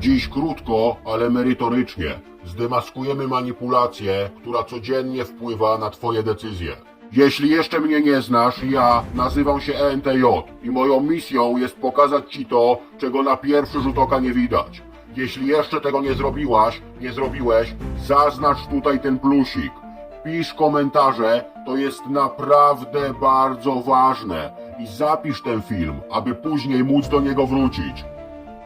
Dziś krótko, ale merytorycznie. Zdemaskujemy manipulację, która codziennie wpływa na Twoje decyzje. Jeśli jeszcze mnie nie znasz, ja nazywam się ENTJ i moją misją jest pokazać Ci to, czego na pierwszy rzut oka nie widać. Jeśli jeszcze tego nie zrobiłaś, nie zrobiłeś, zaznacz tutaj ten plusik. Pisz komentarze, to jest naprawdę bardzo ważne. I zapisz ten film, aby później móc do niego wrócić.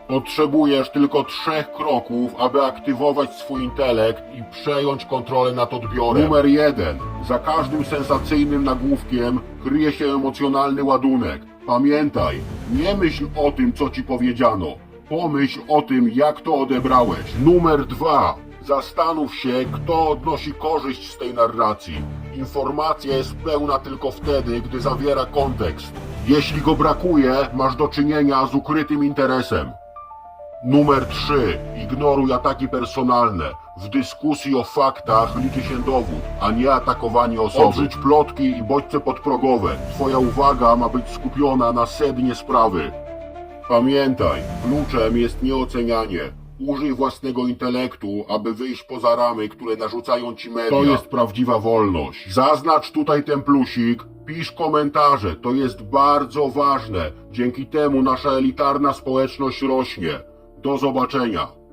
Potrzebujesz tylko trzech kroków, aby aktywować swój intelekt i przejąć kontrolę nad odbiorem. Numer jeden. Za każdym sensacyjnym nagłówkiem kryje się emocjonalny ładunek. Pamiętaj, nie myśl o tym, co ci powiedziano. Pomyśl o tym, jak to odebrałeś. Numer dwa. Zastanów się, kto odnosi korzyść z tej narracji. Informacja jest pełna tylko wtedy, gdy zawiera kontekst. Jeśli go brakuje, masz do czynienia z ukrytym interesem. Numer 3. Ignoruj ataki personalne. W dyskusji o faktach liczy się dowód, a nie atakowanie osoby. Odrzuć plotki i bodźce podprogowe. Twoja uwaga ma być skupiona na sednie sprawy. Pamiętaj, kluczem jest nieocenianie. Użyj własnego intelektu, aby wyjść poza ramy, które narzucają ci media. To jest prawdziwa wolność. Zaznacz tutaj ten plusik, pisz komentarze, to jest bardzo ważne. Dzięki temu nasza elitarna społeczność rośnie. Do zobaczenia.